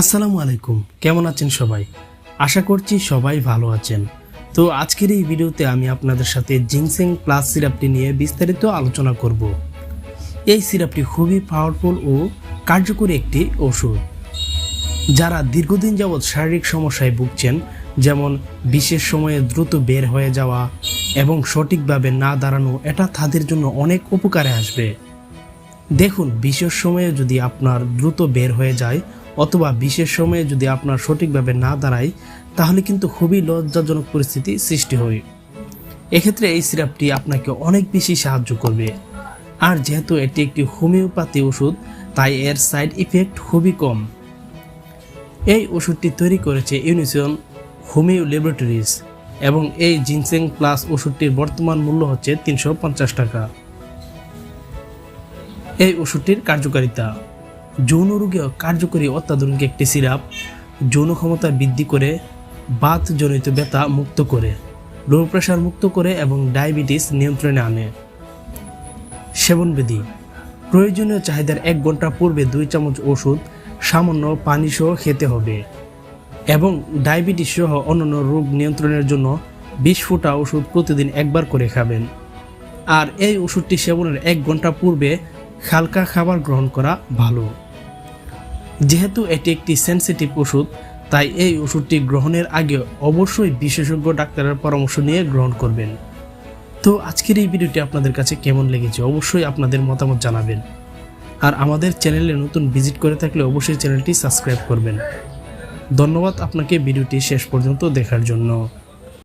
আসসালামু আলাইকুম। কেমন আছেন সবাই? আশা করছি সবাই ভালো আছেন। তো আজকের এই ভিডিওতে আমি আপনাদের সাথে জিনসেং প্লাস সিরাপটি নিয়ে বিস্তারিত আলোচনা করব। এই সিরাপটি খুবই পাওয়ারফুল ও কার্যকরী একটি ওষুধ। যারা দীর্ঘদিন যাবৎ শারীরিক সমস্যায় ভুগছেন, যেমন বিশেষ সময়ে দ্রুত বের হয়ে যাওয়া এবং সঠিকভাবে না দাঁড়ানো, এটা তাদের জন্য অনেক উপকারে আসবে। দেখুন, বিশেষ সময়ে যদি আপনার দ্রুত বের হয়ে যায় অথবা বিশেষ সময়ে যদি আপনার সঠিকভাবে না দাঁড়ায়, তাহলে কিন্তু খুবই লজ্জাজনক পরিস্থিতি সৃষ্টি হয়। এক্ষেত্রে এই সিরাপটি আপনাকে অনেক বেশি সাহায্য করবে। আর যেহেতু এটি একটি হোমিওপ্যাথি ওষুধ, তাই এর সাইড ইফেক্ট খুবই কম। এই ওষুধটি তৈরি করেছে ইউনিসন হোমিও ল্যাবরেটরিজ এবং এই জিনসেং প্লাস ওষুধটির বর্তমান মূল্য হচ্ছে তিনশো পঞ্চাশ টাকা। এই ওষুধটির কার্যকারিতা। যৌন রোগে কার্যকরী অত্যাধুনিক একটি সিরাপ যৌন ক্ষমতা বৃদ্ধি করে বাতজনিত ব্যথা মুক্ত করে লো প্রেশার মুক্ত করে এবং ডায়াবেটিস নিয়ন্ত্রণে আনে। সেবনবিধি, প্রয়োজনীয় চাহিদার এক ঘণ্টা পূর্বে দুই চামচ ওষুধ, সামান্য পানি সহ খেতে হবে এবং ডায়াবেটিস সহ অন্যান্য রোগ নিয়ন্ত্রণের জন্য বিশ ফুটা ওষুধ প্রতিদিন একবার করে খাবেন। আর এই ওষুধটি সেবনের এক ঘণ্টা পূর্বে হালকা খাবার গ্রহণ করা ভালো। যেহেতু এটি একটি সেনসিটিভ ওষুধ, তাই এই ওষুধটি গ্রহণের আগে অবশ্যই বিশেষজ্ঞ ডাক্তারের পরামর্শ নিয়ে গ্রহণ করবেন। তো আজকের এই ভিডিওটি আপনাদের কাছে কেমন লেগেছে অবশ্যই আপনাদের মতামত জানাবেন। আর আমাদের চ্যানেলে নতুন ভিজিট করে থাকলে অবশ্যই চ্যানেলটি সাবস্ক্রাইব করবেন। ধন্যবাদ আপনাকে ভিডিওটি শেষ পর্যন্ত দেখার জন্য।